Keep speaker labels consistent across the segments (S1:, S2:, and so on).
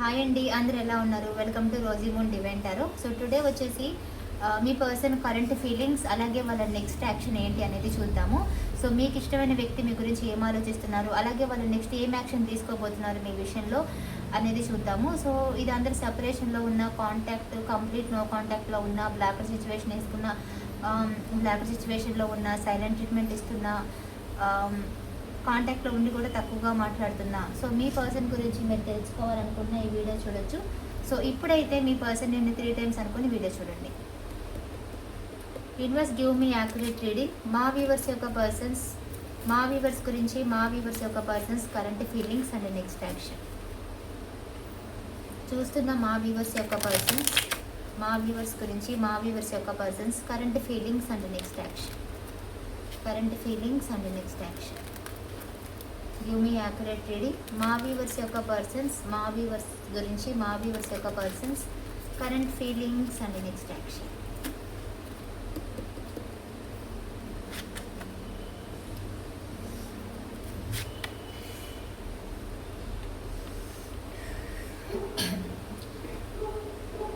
S1: Hi అండి అందరు ఎలా ఉన్నారు? వెల్కమ్ టు రోజీమూన్ డివెంటారు సో టుడే వచ్చేసి మీ పర్సన్ కరెంట్ ఫీలింగ్స్ అలాగే వాళ్ళ నెక్స్ట్ యాక్షన్ ఏంటి అనేది చూద్దాము. సో మీకు ఇష్టమైన వ్యక్తి మీ గురించి ఏం ఆలోచిస్తున్నారు? అలాగే వాళ్ళు నెక్స్ట్ ఏం యాక్షన్ తీసుకోబోతున్నారు మీ విషయంలో అనేది చూద్దాము. సో ఇది అందరు సెపరేషన్లో ఉన్న కాంటాక్ట్ కంప్లీట్ నో కాంటాక్ట్లో ఉన్న బ్లాకర్ సిచ్యువేషన్ వేసుకున్న బ్లాకర్ సిచ్యువేషన్లో ఉన్న సైలెంట్ ట్రీట్మెంట్ ఇస్తున్న కాంటాక్ట్లో ఉండి కూడా తక్కువగా మాట్లాడుతున్నా. సో మీ పర్సన్ గురించి మీరు తెలుసుకోవాలనుకున్న ఈ వీడియో చూడొచ్చు. సో ఇప్పుడైతే మీ పర్సన్ నేను త్రీ టైమ్స్ అనుకుని వీడియో చూడండి. Universe give me accurate reading మా వ్యూవర్స్ యొక్క పర్సన్స్ మా వ్యూవర్స్ గురించి మా వ్యూవర్స్ యొక్క persons current feelings and next action చూస్తున్న మా వ్యూవర్స్ యొక్క పర్సన్స్ మా వ్యూవర్స్ గురించి మా వ్యూవర్స్ యొక్క persons current feelings and next action current feelings and next action give accurate reading మా వ్యూవర్స్ యొక్క పర్సన్స్ మా వ్యూవర్స్ గురించి మా వ్యూవర్స్ యొక్క persons current feelings and next action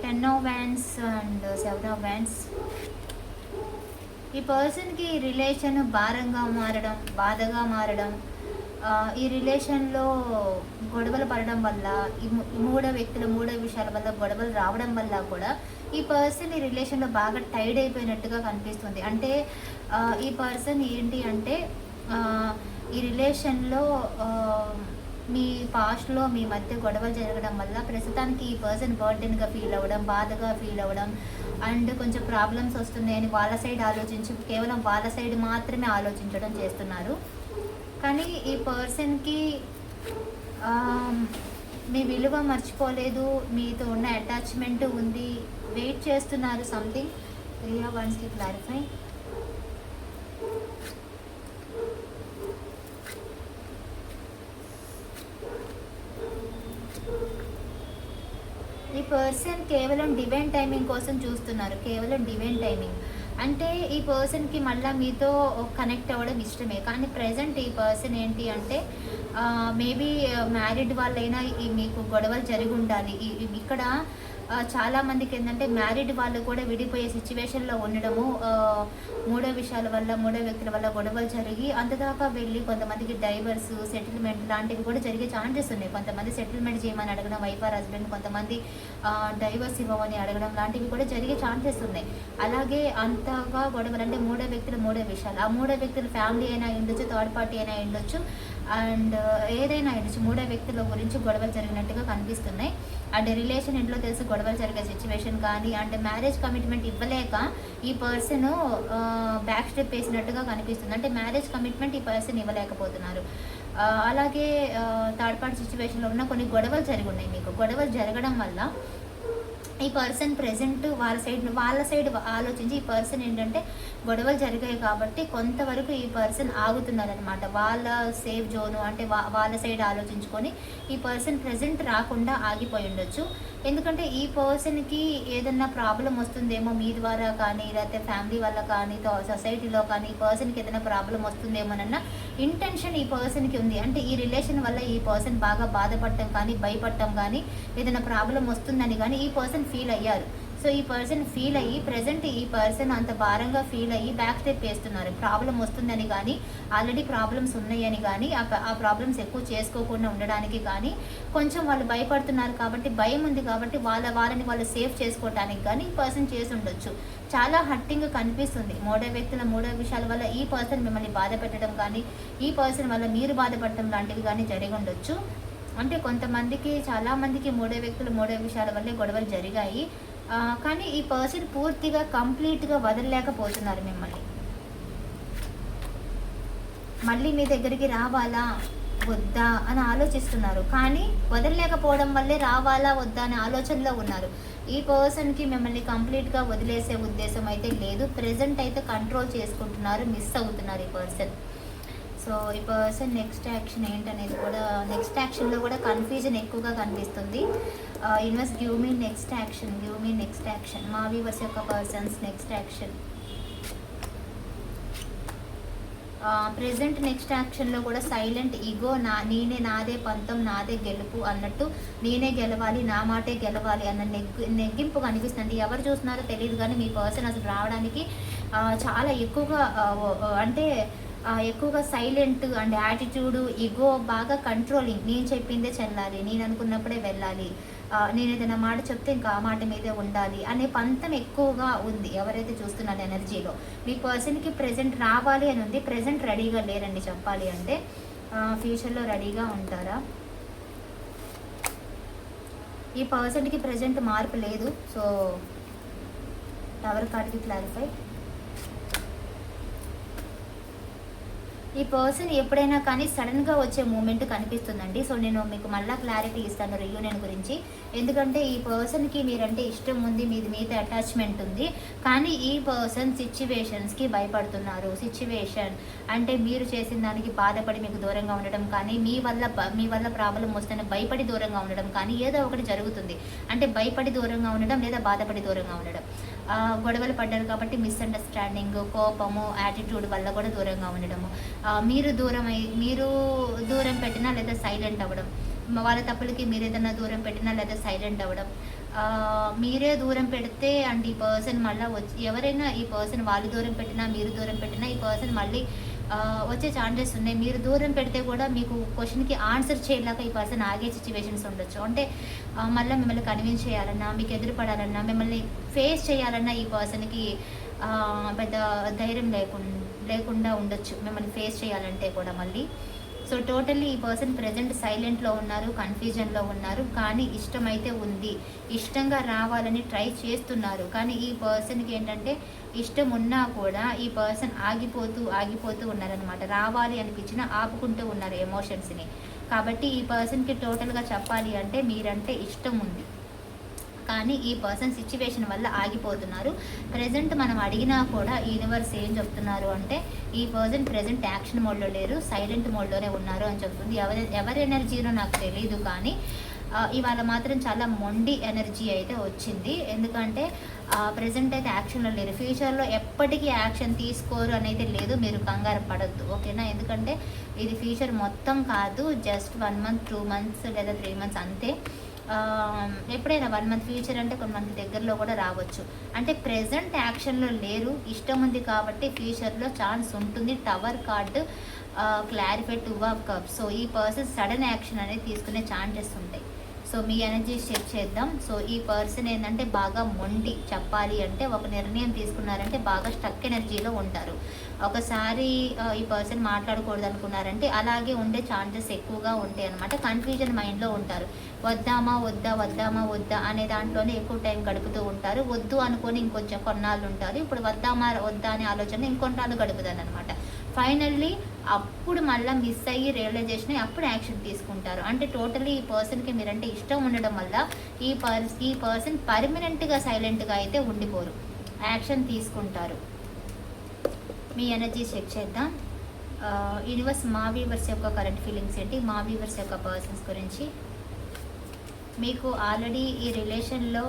S1: ten of wands and seven of wands ఈ పర్సన్కి relation భారంగా మారడం బాధగా మారడం ఈ రిలేషన్లో గొడవలు పడడం వల్ల ఈ మూడో వ్యక్తుల మూడో విషయాల వల్ల గొడవలు రావడం వల్ల కూడా ఈ పర్సన్ ఈ రిలేషన్లో బాగా టైడ్ అయిపోయినట్టుగా కనిపిస్తుంది. అంటే ఈ పర్సన్ ఏంటి అంటే ఈ రిలేషన్లో మీ పాస్ట్లో మీ మధ్య గొడవలు జరగడం వల్ల ప్రస్తుతానికి ఈ పర్సన్ బర్డెన్గా ఫీల్ అవ్వడం బాధగా ఫీల్ అవ్వడం అండ్ కొంచెం ప్రాబ్లమ్స్ వస్తున్నాయని వాళ్ళ సైడ్ ఆలోచించి కేవలం వాళ్ళ సైడ్ మాత్రమే ఆలోచించడం చేస్తున్నారు. కానీ ఈ పర్సన్కి మీ విలువ మర్చిపోలేదు మీతో ఉన్న అటాచ్మెంట్ ఉంది వెయిట్ చేస్తున్నారు సంథింగ్ రియా వన్స్కి క్లారిఫై ఈ పర్సన్ కేవలం డివైన్ టైమింగ్ కోసం చూస్తున్నారు కేవలం డివైన్ టైమింగ్. అంటే ఈ పర్సన్కి మళ్ళీ మీతో కనెక్ట్ అవ్వడం ఇష్టమే. కానీ ప్రజెంట్ ఈ పర్సన్ ఏంటి అంటే మేబీ మ్యారీడ్ వాళ్ళైనా ఈ మీకు గొడవలు జరిగి ఉండాలి. ఇక్కడ చాలామందికి చాలా మందికి ఏంటంటే మ్యారీడ్ వాళ్ళు కూడా విడిపోయే సిచ్యువేషన్లో ఉండడము మూడో విషయాల వల్ల మూడో వ్యక్తుల వల్ల గొడవలు జరిగి అంతదాకా వెళ్ళి కొంతమందికి డైవర్స్ సెటిల్మెంట్ లాంటివి కూడా జరిగే ఛాన్సెస్ ఉన్నాయి. కొంతమంది సెటిల్మెంట్ చేయమని అడగడం వైఫ్ ఆర్ హస్బెండ్ కొంతమంది డైవర్స్ ఇవ్వమని అడగడం లాంటివి కూడా జరిగే ఛాన్సెస్ ఉన్నాయి. అలాగే అంతగా గొడవలు అంటే మూడో వ్యక్తులు మూడో విషయాలు. ఆ మూడో వ్యక్తులు ఫ్యామిలీ అయినా ఉండొచ్చు థర్డ్ పార్టీ అయినా ఉండొచ్చు. అండ్ ఏదైనా ఉండొచ్చు మూడో వ్యక్తుల గురించి గొడవలు జరిగినట్టుగా కనిపిస్తున్నాయి. అండ్ రిలేషన్ ఇంట్లో తెలిసి గొడవలు జరిగే సిచ్యువేషన్ కానీ అండ్ మ్యారేజ్ కమిట్మెంట్ ఇవ్వలేక ఈ పర్సన్ బ్యాక్ స్టెప్ వేసినట్టుగా కనిపిస్తుంది. అంటే మ్యారేజ్ కమిట్మెంట్ ఈ పర్సన్ ఇవ్వలేకపోతున్నారు. అలాగే థర్డ్ పార్టీ సిచ్యువేషన్లో ఉన్న కొన్ని గొడవలు జరిగి ఉన్నాయి మీకు. గొడవలు జరగడం వల్ల ఈ పర్సన్ ప్రజెంట్ వాళ్ళ సైడ్ వాళ్ళ సైడ్ ఆలోచించి ఈ పర్సన్ ఏంటంటే గొడవలు జరిగాయి కాబట్టి కొంతవరకు ఈ పర్సన్ ఆగుతున్నారనమాట వాళ్ళ సేఫ్ జోను అంటే వా- వాళ్ళ సైడ్ ఆలోచించుకొని ఈ పర్సన్ ప్రజెంట్ రాకుండా ఆగిపోయి ఉండొచ్చు. ఎందుకంటే ఈ పర్సన్కి ఏదన్నా ప్రాబ్లం వస్తుందేమో మీ ద్వారా కానీ లేకపోతే ఫ్యామిలీ వల్ల కానీ సొసైటీలో కానీ ఈ పర్సన్కి ఏదైనా ప్రాబ్లం వస్తుందేమోనన్న ఇంటెన్షన్ ఈ పర్సన్కి ఉంది. అంటే ఈ రిలేషన్ వల్ల ఈ పర్సన్ బాగా బాధపడటం కానీ భయపడటం కానీ ఏదైనా ప్రాబ్లం వస్తుందని కానీ ఈ పర్సన్ ఫీల్ అయ్యారు. సో ఈ పర్సన్ ఫీల్ అయ్యి ప్రజెంట్ ఈ పర్సన్ అంత భారంగా ఫీల్ అయ్యి బ్యాక్ స్టెప్ వేస్తున్నారు. ప్రాబ్లం వస్తుందని కానీ ఆల్రెడీ ప్రాబ్లమ్స్ ఉన్నాయని కానీ ఆ ప్రాబ్లమ్స్ ఎక్కువ చేసుకోకుండా ఉండడానికి కానీ కొంచెం వాళ్ళు భయపడుతున్నారు కాబట్టి భయం ఉంది కాబట్టి వాళ్ళ వాళ్ళని వాళ్ళు సేఫ్ చేసుకోవడానికి కానీ ఈ పర్సన్ చేసి ఉండొచ్చు. చాలా హట్టింగ్ కనిపిస్తుంది. మూడో వ్యక్తుల మూడో విషయాల వల్ల ఈ పర్సన్ మిమ్మల్ని బాధ పెట్టడం కానీ ఈ పర్సన్ వల్ల మీరు బాధపడటం లాంటివి కానీ జరిగి ఉండొచ్చు. అంటే కొంతమందికి చాలామందికి మూడో వ్యక్తులు మూడో విషయాల వల్లే గొడవలు జరిగాయి. కానీ ఈ పర్సన్ పూర్తిగా కంప్లీట్గా వదలలేకపోతున్నారు మిమ్మల్ని. మళ్ళీ మీ దగ్గరికి రావాలా? వద్దా? అని ఆలోచిస్తున్నారు. కానీ వదలలేకపోవడం వల్లే రావాలా? వద్దా? అనే ఆలోచనలో ఉన్నారు. ఈ పర్సన్కి మిమ్మల్ని కంప్లీట్గా వదిలేసే ఉద్దేశం అయితే లేదు. ప్రజెంట్ అయితే కంట్రోల్ చేసుకుంటున్నారు. మిస్ అవుతున్నారు ఈ పర్సన్. సో ఈ పర్సన్ నెక్స్ట్ యాక్షన్ ఏంటనేది కూడా నెక్స్ట్ యాక్షన్లో కూడా కన్ఫ్యూజన్ ఎక్కువగా కనిపిస్తుంది. Invest give me next action give me next action మా వీవర్స్ యొక్క persons next action present next యాక్షన్లో కూడా సైలెంట్ ఈగో నా నేనే నాదే పంతం నాదే గెలుపు అన్నట్టు నేనే గెలవాలి నా మాటే గెలవాలి అన్న నెగ్గు నెగ్గింపు కనిపిస్తుంది. ఎవరు చూస్తున్నారో తెలియదు కానీ మీ పర్సన్ అసలు రావడానికి చాలా ఎక్కువగా అంటే ఎక్కువగా సైలెంట్ అండ్ యాటిట్యూడ్ ఇగో బాగా కంట్రోలింగ్ నేను చెప్పిందే చెల్లాలి నేను అనుకున్నప్పుడే వెళ్ళాలి. నేను ఏదైనా మాట చెప్తే ఇంకా ఆ మాట మీదే ఉండాలి అనే పంతం ఎక్కువగా ఉంది ఎవరైతే చూస్తున్నారు ఎనర్జీలో. మీ పర్సన్కి ప్రెజెంట్ రావాలి అని ఉంది ప్రెజెంట్ రెడీగా లేరండి చెప్పాలి అంటే. ఫ్యూచర్లో రెడీగా ఉంటారా? ఈ పర్సన్కి ప్రెజెంట్ మార్పు లేదు సో టవర్ కార్డ్కి క్లారిఫై ఈ పర్సన్ ఎప్పుడైనా కానీ సడన్గా వచ్చే మూమెంట్ కనిపిస్తుందండి. సో నేను మీకు మళ్ళీ క్లారిటీ ఇస్తాను రియూనియన్ గురించి. ఎందుకంటే ఈ పర్సన్కి మీరంటే ఇష్టం ఉంది మీది మీద అటాచ్మెంట్ ఉంది. కానీ ఈ పర్సన్ సిచ్యువేషన్స్కి భయపడుతున్నారు. సిచ్యువేషన్ అంటే మీరు చేసిన దానికి బాధపడి మీకు దూరంగా ఉండడం కానీ మీ వల్ల మీ వల్ల ప్రాబ్లం వస్తేనే భయపడి దూరంగా ఉండడం కానీ ఏదో ఒకటి జరుగుతుంది. అంటే భయపడి దూరంగా ఉండడం లేదా బాధపడి దూరంగా ఉండడం. గొడవలు పడ్డారు కాబట్టి మిస్అండర్స్టాండింగ్ కోపము యాటిట్యూడ్ వల్ల కూడా దూరంగా ఉండడము. మీరు దూరం అయి మీరు దూరం పెట్టినా లేదా సైలెంట్ అవ్వడం. వాళ్ళ తప్పులకి మీరు ఏదైనా దూరం పెట్టినా లేదా సైలెంట్ అవ్వడం. మీరే దూరం పెడితే అండ్ ఈ పర్సన్ మళ్ళీ వచ్చి ఎవరైనా ఈ పర్సన్ వాళ్ళు దూరం పెట్టినా మీరు దూరం పెట్టినా ఈ పర్సన్ మళ్ళీ వచ్చే ఛాన్సెస్ ఉన్నాయి. మీరు దూరం పెడితే కూడా మీకు క్వశ్చన్కి ఆన్సర్ చేయలేక ఈ పర్సన్ ఆగే సిచ్యువేషన్స్ ఉండొచ్చు. అంటే మళ్ళీ మిమ్మల్ని కన్విన్స్ చేయాలన్నా మీకు ఎదురుపడాలన్నా మిమ్మల్ని ఫేస్ చేయాలన్నా ఈ పర్సన్కి పెద్ద ధైర్యం లేకుండా లేకుండా ఉండొచ్చు. మిమ్మల్ని ఫేస్ చేయాలంటే కూడా మళ్ళీ. సో టోటల్లీ ఈ పర్సన్ ప్రజెంట్ సైలెంట్లో ఉన్నారు కన్ఫ్యూజన్లో ఉన్నారు కానీ ఇష్టమైతే ఉంది. ఇష్టంగా రావాలని ట్రై చేస్తున్నారు. కానీ ఈ పర్సన్కి ఏంటంటే ఇష్టం ఉన్నా కూడా ఈ పర్సన్ ఆగిపోతూ ఆగిపోతూ ఉన్నారనమాట రావాలి అనిపించినా ఆపుకుంటూ ఉన్నారు ఎమోషన్స్ని కాబట్టి ఈ పర్సన్కి టోటల్గా చెప్పాలి అంటే మీరంటే ఇష్టం ఉంది. కానీ ఈ పర్సన్ సిచ్యువేషన్ వల్ల ఆగిపోతున్నారు. ప్రజెంట్ మనం అడిగినా కూడా యూనివర్స్ ఏం చెప్తున్నారు అంటే ఈ పర్సన్ ప్రజెంట్ యాక్షన్ మోడ్లో లేరు సైలెంట్ మోడ్లోనే ఉన్నారు అని చెప్తుంది. ఎవరి ఎవరి ఎనర్జీనో నాకు తెలియదు కానీ ఇవాళ మాత్రం చాలా మొండి ఎనర్జీ అయితే వచ్చింది. ఎందుకంటే ప్రజెంట్ అయితే యాక్షన్లో లేరు. ఫ్యూచర్లో ఎప్పటికీ యాక్షన్ తీసుకోరు అనేది లేదు. మీరు కంగారు పడద్దు. ఓకేనా? ఎందుకంటే ఇది ఫ్యూచర్ మొత్తం కాదు. Just one month two months లేదా త్రీ మంత్స్ అంతే. ఎప్పుడైనా వన్ మంత్ ఫ్యూచర్ అంటే కొన్ని మంత్ దగ్గరలో కూడా రావచ్చు. అంటే ప్రజెంట్ యాక్షన్లో లేరు ఇష్టం ఉంది కాబట్టి ఫ్యూచర్లో ఛాన్స్ ఉంటుంది. Tower card clarify two of cup so ఈ పర్సన్ సడన్ యాక్షన్ అనేది తీసుకునే ఛాన్సెస్ ఉంటాయి. సో మీ ఎనర్జీ చెక్ చేద్దాం. సో ఈ పర్సన్ ఏంటంటే బాగా మొండి చెప్పాలి అంటే ఒక నిర్ణయం తీసుకున్నారంటే బాగా స్టక్ ఎనర్జీలో ఉంటారు. ఒకసారి ఈ పర్సన్ మాట్లాడకూడదు అనుకున్నారంటే అలాగే ఉండే ఛాన్సెస్ ఎక్కువగా ఉంటాయి అనమాట కన్ఫ్యూజన్ మైండ్లో ఉంటారు. వద్దామా వద్దా వద్దామా వద్దా అనే దాంట్లోనే ఎక్కువ టైం గడుపుతూ ఉంటారు. వద్దు అనుకొని ఇంకొంచెం కొన్నాళ్ళు ఉంటారు. ఇప్పుడు వద్దామా వద్దా అనే ఆలోచన ఇంకొన్నాళ్ళు గడుపుతారు అనమాట ఫైనల్లీ అప్పుడు మళ్ళీ మిస్ అయ్యి రియలైజేషన్ అప్పుడు యాక్షన్ తీసుకుంటారు. అంటే టోటలీ ఈ పర్సన్కి మీరంటే ఇష్టం ఉండడం వల్ల ఈ పర్స్ ఈ పర్సన్ పర్మనెంట్గా సైలెంట్గా అయితే ఉండిపోరు. యాక్షన్ తీసుకుంటారు. మీ ఎనర్జీ చెక్ చేద్దాం. యూనివర్స్ మా వీవర్స్ యొక్క కరెంట్ ఫీలింగ్స్ ఏంటి? మా వీవర్స్ యొక్క పర్సన్స్ గురించి. మీకు ఆల్రెడీ ఈ రిలేషన్లో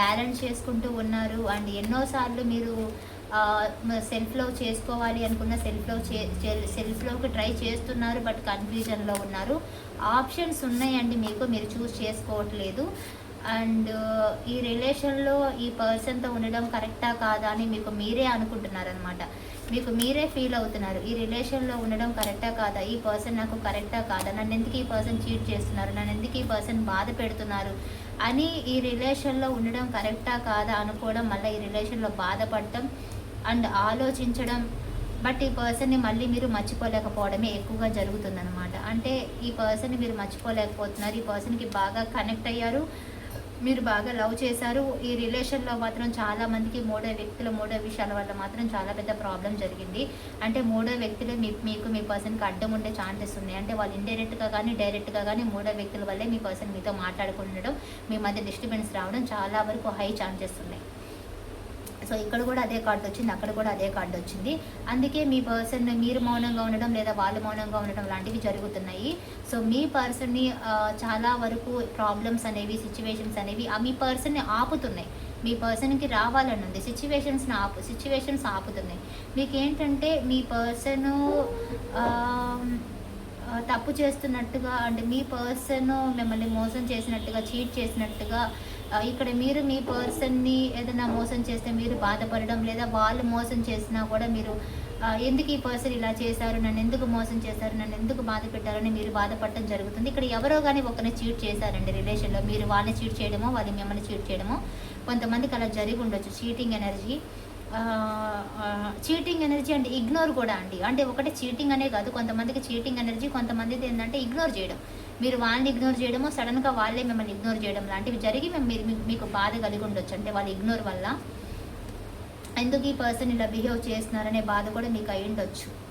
S1: బ్యాలెన్స్ చేసుకుంటూ ఉన్నారు. అండ్ ఎన్నోసార్లు మీరు సెల్ఫ్ లవ్ చేసుకోవాలి అనుకున్న సెల్ఫ్ లవ్ చే సెల్ఫ్ లవ్కి ట్రై చేస్తున్నారు బట్ కన్ఫ్యూజన్లో ఉన్నారు. ఆప్షన్స్ ఉన్నాయండి మీకు మీరు చూస్ చేసుకోవట్లేదు. అండ్ ఈ రిలేషన్లో ఈ పర్సన్తో ఉండడం కరెక్టా కాదా అని మీకు మీరే అనుకుంటున్నారనమాట మీకు మీరే ఫీల్ అవుతున్నారు. ఈ రిలేషన్లో ఉండడం కరెక్టా కాదా? ఈ పర్సన్ నాకు కరెక్టా కాదా? నన్ను ఎందుకు ఈ పర్సన్ చీట్ చేస్తున్నారు? నన్ను ఎందుకు ఈ పర్సన్ బాధ పెడుతున్నారు? అని ఈ రిలేషన్లో ఉండడం కరెక్టా కాదా అనుకోవడం మళ్ళీ ఈ రిలేషన్లో బాధపడటం అండ్ ఆలోచించడం బట్ ఈ పర్సన్ని మళ్ళీ మీరు మర్చిపోలేకపోవడమే ఎక్కువగా జరుగుతుందన్నమాట. అంటే ఈ పర్సన్ని మీరు మర్చిపోలేకపోతున్నారు. ఈ పర్సన్కి బాగా కనెక్ట్ అయ్యారు. మీరు బాగా లవ్ చేశారు. ఈ రిలేషన్లో మాత్రం చాలా మందికి మూడో వ్యక్తుల మూడో విషయాల వల్ల మాత్రం చాలా పెద్ద ప్రాబ్లం జరిగింది. అంటే మూడో వ్యక్తులు మీ మీకు మీ పర్సన్కి అడ్డం ఉండే ఛాన్సెస్ ఉన్నాయి. అంటే వాళ్ళు ఇండైరెక్ట్గా కానీ డైరెక్ట్గా కానీ మూడో వ్యక్తుల వల్లే మీ పర్సన్ మీతో మాట్లాడుకుండడం మీ మధ్య డిస్టర్బెన్స్ రావడం చాలా వరకు హై ఛాన్సెస్ ఉన్నాయి. సో ఇక్కడ కూడా అదే కార్డు వచ్చింది అక్కడ కూడా అదే కార్డు వచ్చింది. అందుకే మీ పర్సన్ మీరు మౌనంగా ఉండడం లేదా వాళ్ళు మౌనంగా ఉండడం లాంటివి జరుగుతున్నాయి. సో మీ పర్సన్ని చాలా వరకు ప్రాబ్లమ్స్ అనేవి సిచ్యువేషన్స్ అనేవి ఆ మీ పర్సన్ని ఆపుతున్నాయి. మీ పర్సన్కి రావాలని ఉంది సిచ్యువేషన్స్ని ఆపు సిచ్యువేషన్స్ ఆపుతున్నాయి. మీకు ఏంటంటే మీ పర్సను తప్పు చేస్తున్నట్టుగా అంటే మీ పర్సన్ మిమ్మల్ని మోసం చేసినట్టుగా చీట్ చేసినట్టుగా ఇక్కడ మీరు మీ పర్సన్ని ఏదైనా మోసం చేస్తే మీరు బాధపడడం లేదా వాళ్ళు మోసం చేసినా కూడా మీరు ఎందుకు ఈ పర్సన్ ఇలా చేశారు నన్ను ఎందుకు మోసం చేశారు నన్ను ఎందుకు బాధ పెట్టారని మీరు బాధపడటం జరుగుతుంది. ఇక్కడ ఎవరో కానీ ఒకరిని చీట్ చేశారండి రిలేషన్లో. మీరు వాళ్ళని చీట్ చేయడమో వాళ్ళు మిమ్మల్ని చీట్ చేయడమో కొంతమందికి అలా జరిగి ఉండొచ్చు. చీటింగ్ ఎనర్జీ చీటింగ్ ఎనర్జీ అంటే ఇగ్నోర్ కూడా అండి. అంటే ఒకటి చీటింగ్ అనే కాదు కొంతమందికి చీటింగ్ ఎనర్జీ కొంతమందిది ఏంటంటే ఇగ్నోర్ చేయడం. మీరు వాళ్ళని ఇగ్నోర్ చేయడమో సడన్గా వాళ్ళే మిమ్మల్ని ఇగ్నోర్ చేయడం లాంటివి జరిగి మేము మీరు మీకు- బాధ కలిగి ఉండొచ్చు. అంటే వాళ్ళ ఇగ్నోర్ వల్ల ఎందుకు ఈ పర్సన్ ఇలా బిహేవ్ చేస్తున్నారనే బాధ కూడా మీకు అయి ఉండొచ్చు.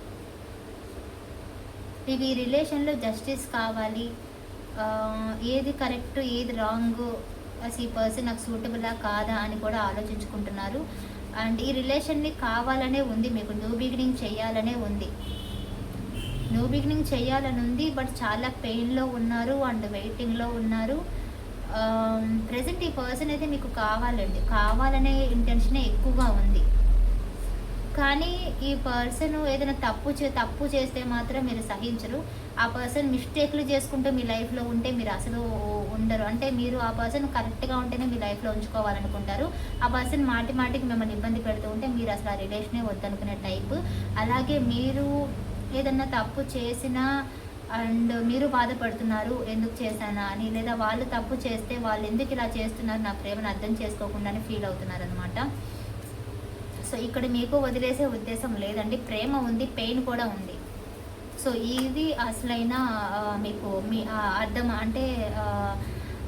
S1: ఇవి ఈ రిలేషన్లో జస్టిస్ కావాలి ఏది కరెక్ట్ ఏది రాంగ్ అసలు ఈ పర్సన్ నాకు సూటబులా కాదా అని కూడా ఆలోచించుకుంటున్నారు. అండ్ ఈ రిలేషన్ని కావాలనే ఉంది మీకు న్యూ బిగినింగ్ చేయాలనే ఉంది. న్యూ బిగినింగ్ చేయాలని ఉంది బట్ చాలా పెయిన్లో ఉన్నారు అండ్ వెయిటింగ్లో ఉన్నారు. ప్రజెంట్ ఈ పర్సన్ అయితే మీకు కావాలండి. కావాలనే ఇంటెన్షనే ఎక్కువగా ఉంది. కానీ ఈ పర్సన్ ఏదైనా తప్పు చే తప్పు చేస్తే మాత్రం మీరు సహించరు. ఆ పర్సన్ మిస్టేక్లు చేసుకుంటూ మీ లైఫ్లో ఉంటే మీరు అసలు ఉండరు. అంటే మీరు ఆ పర్సన్ కరెక్ట్గా ఉంటేనే మీ లైఫ్లో ఉంచుకోవాలనుకుంటారు. ఆ పర్సన్ మాటి మాటికి మిమ్మల్ని ఇబ్బంది పెడుతూ ఉంటే మీరు అసలు ఆ రిలేషనే వద్దనుకునే టైప్. అలాగే మీరు ఏదన్నా తప్పు చేసినా అండ్ మీరు బాధపడుతున్నారు ఎందుకు చేశానా అని లేదా వాళ్ళు తప్పు చేస్తే వాళ్ళు ఎందుకు ఇలా చేస్తున్నారు నా ప్రేమను అర్థం చేసుకోకుండానే ఫీల్ అవుతున్నారు అనమాట సో ఇక్కడ మీకు వదిలేసే ఉద్దేశం లేదండి. ప్రేమ ఉంది పెయిన్ కూడా ఉంది. సో ఇది అసలైన మీకు మీ అర్థం అంటే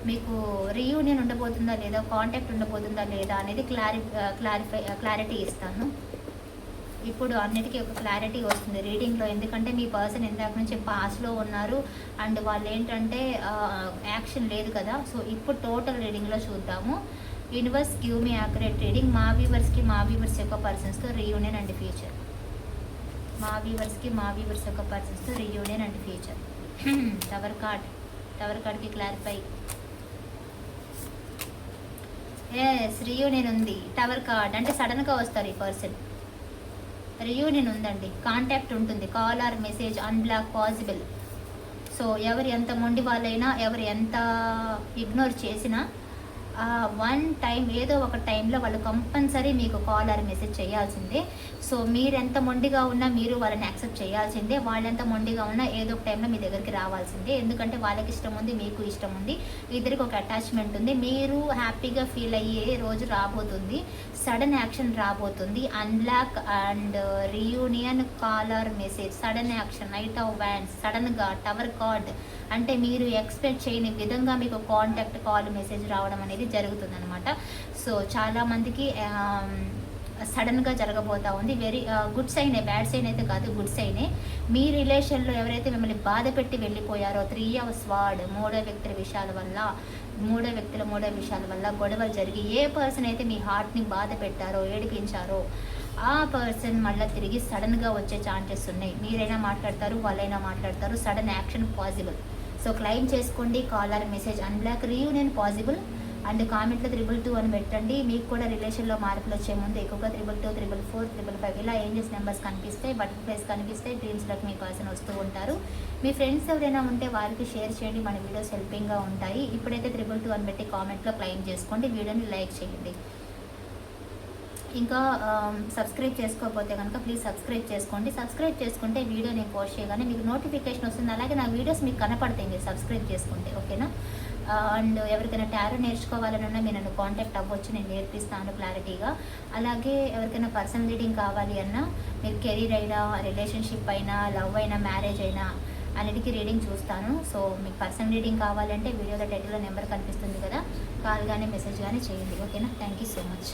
S1: మీకు రీయూనియన్ ఉండబోతుందా లేదా కాంటాక్ట్ ఉండబోతుందా లేదా అనేది క్లారి క్లారిఫై క్లారిటీ ఇస్తాను. ఇప్పుడు అన్నిటికీ ఒక క్లారిటీ వస్తుంది రీడింగ్లో ఎందుకంటే మీ పర్సన్ ఇందాక నుంచి పాస్లో ఉన్నారు అండ్ వాళ్ళు ఏంటంటే యాక్షన్ లేదు కదా. సో ఇప్పుడు టోటల్ రీడింగ్లో చూద్దాము. Universe give me accurate reading మా వ్యూవర్స్కి మా వ్యూవర్స్ యొక్క పర్సన్స్తో రీయూనియన్ అండ్ ఫ్యూచర్ మా వ్యూవర్స్కి మా వ్యూవర్స్ యొక్క పర్సన్స్తో reunion and future tower card tower కార్డ్కి క్లారిఫై ఎస్ రీయూనియన్ ఉంది. టవర్ కార్డ్ అంటే సడన్గా వస్తారు ఈ పర్సన్ రియూనియన్ ఉందండి. కాంటాక్ట్ ఉంటుంది. Call or message unblock possible so ఎవరు ఎంత మొండి వాళ్ళైనా ఎవరు ఎంత ఇగ్నోర్ చేసినా వన్ టైం ఏదో ఒక టైంలో వాళ్ళు కంపల్సరీ మీకు కాల్ ఆర్ మెసేజ్ చేయాల్సిందే. సో మీరెంత మొండిగా ఉన్నా మీరు వాళ్ళని యాక్సెప్ట్ చేయాల్సిందే. వాళ్ళెంత మొండిగా ఉన్నా ఏదో ఒక టైంలో మీ దగ్గరికి రావాల్సిందే. ఎందుకంటే వాళ్ళకి ఇష్టం ఉంది మీకు ఇష్టం ఉంది. ఇద్దరికి ఒక అటాచ్మెంట్ ఉంది. మీరు హ్యాపీగా ఫీల్ అయ్యే రోజు రాబోతుంది. సడన్ యాక్షన్ రాబోతుంది. Unlock and reunion call or message sudden action knight of wands సడన్గా టవర్ కార్డ్ అంటే మీరు ఎక్స్పెక్ట్ చేయని విధంగా మీకు కాంటాక్ట్ కాల్ మెసేజ్ రావడం అనేది జరుగుతుంది అనమాట సో చాలామందికి సడన్గా జరగబోతా ఉంది. వెరీ గుడ్ సైనే బ్యాడ్ సైన్ అయితే కాదు గుడ్ సైనే మీ రిలేషన్లో ఎవరైతే మిమ్మల్ని బాధ పెట్టి వెళ్ళిపోయారో త్రీ అవర్స్ వార్డ్ మూడో వ్యక్తుల విషయాల వల్ల మూడో వ్యక్తుల మూడో విషయాల వల్ల గొడవలు జరిగి ఏ పర్సన్ అయితే మీ హార్ట్ని బాధ పెట్టారో ఏడిపించారో ఆ పర్సన్ మళ్ళీ తిరిగి సడన్గా వచ్చే ఛాన్సెస్ ఉన్నాయి. మీరైనా మాట్లాడతారు వాళ్ళైనా మాట్లాడతారు. Sudden action possible so claim చేసుకోండి call or message unblock reunion possible and కామెంట్లో త్రిబుల్ టూ అని పెట్టండి. మీకు కూడా రిలేషన్లో మార్పులు వచ్చే ముందు ఎక్కువగా triple two triple four triple five ఇలా ఏంజెస్ నెంబర్స్ కనిపిస్తాయి బటర్ఫ్లైస్ కనిపిస్తాయి డ్రీమ్స్లోకి మీ పర్సన్ వస్తూ ఉంటారు. మీ ఫ్రెండ్స్ ఎవరైనా ఉంటే వారికి షేర్ చేయండి. మన వీడియోస్ హెల్పింగ్గా ఉంటాయి. ఇప్పుడైతే త్రిబుల్ టూ అని పెట్టి కామెంట్లో క్లైమ్ చేసుకోండి. వీడియోని లైక్ చేయండి. ఇంకా సబ్స్క్రైబ్ చేసుకోకపోతే కనుక ప్లీజ్ సబ్స్క్రైబ్ చేసుకోండి. సబ్స్క్రైబ్ చేసుకుంటే వీడియో నేను పోస్ట్ చేయగానే మీకు నోటిఫికేషన్ వస్తుంది. అలాగే నా వీడియోస్ మీకు కనపడతాయి మీరు సబ్స్క్రైబ్ చేసుకుంటే ఓకేనా? అండ్ ఎవరికైనా ట్యారో నేర్చుకోవాలనున్నా మీరు నన్ను కాంటాక్ట్ అవ్వచ్చు. నేను నేర్పిస్తాను క్లారిటీగా. అలాగే ఎవరికైనా పర్సనల్ రీడింగ్ కావాలి అన్నా మీరు కెరీర్ అయినా రిలేషన్షిప్ అయినా లవ్ అయినా మ్యారేజ్ అయినా అన్నిటికీ రీడింగ్ చూస్తాను. సో మీకు పర్సనల్ రీడింగ్ కావాలంటే వీడియోలో టైటిల్లో నెంబర్ కనిపిస్తుంది కదా కాల్ కానీ మెసేజ్ కానీ చేయండి. ఓకేనా? Thank you so much.